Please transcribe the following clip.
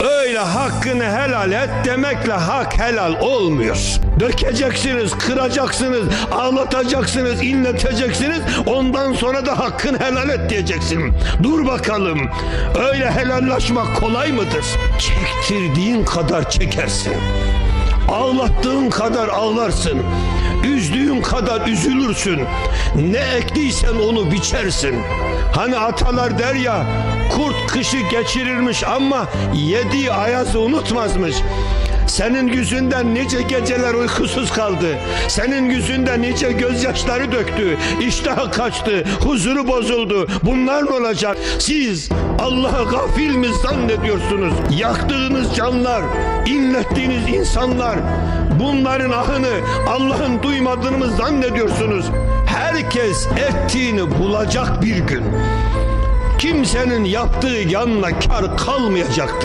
Öyle hakkını helal et demekle hak helal olmuyor. Dökeceksiniz, kıracaksınız, ağlatacaksınız, inleteceksiniz. Ondan sonra da hakkını helal et diyeceksin. Dur bakalım. Öyle helallaşmak kolay mıdır? Çektirdiğin kadar çekersin. Ağlattığın kadar ağlarsın. Üzdüğün kadar üzülürsün. Ne ektiysen onu biçersin. Hani atalar der ya kurt kışı geçirirmiş ama yediği ayazı unutmazmış. Senin yüzünden nice geceler uykusuz kaldı. Senin yüzünden nice gözyaşları döktü. İştahı kaçtı, huzuru bozuldu. Bunlar ne olacak? Siz Allah'a gafil mi zannediyorsunuz? Yaktığınız canlar, inlettiğiniz insanlar, bunların ahını Allah'ın duymadığını mı zannediyorsunuz? Herkes ettiğini bulacak bir gün. Kimsenin yaptığı yanına kar kalmayacaktır.